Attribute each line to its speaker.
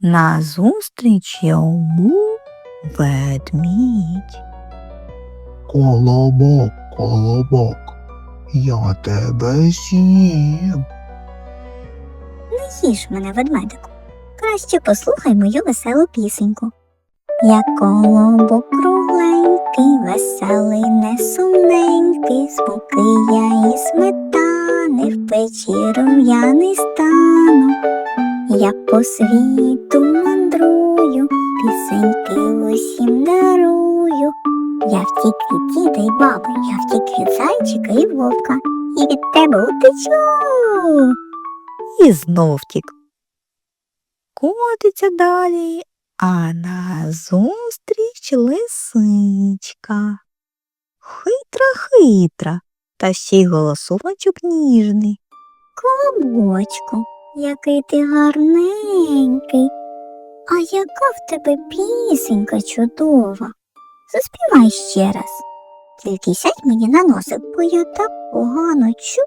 Speaker 1: Назустріч йому ведмідь.
Speaker 2: Колобок, колобок, я тебе з'їм.
Speaker 3: Не їж мене, ведмедику. Краще послухай мою веселу пісеньку. Я колобок кругленький, веселий, несумненький, смуки я і сметани, в печі рум'яний стану. Я по світу мандрую, пісеньки усім дарую. Я втік від діда й баби, я втік від зайчика і вовка, і від тебе утечу.
Speaker 1: і знов втік. Котиться далі, а назустріч лисичка. Хитра, хитра, та ще й голосочок ніжний.
Speaker 3: Колобочку, який ти гарненький, а яка в тебе пісенька чудова. Заспівай ще раз. Тільки сядь мені на носик, бо я так погано чую.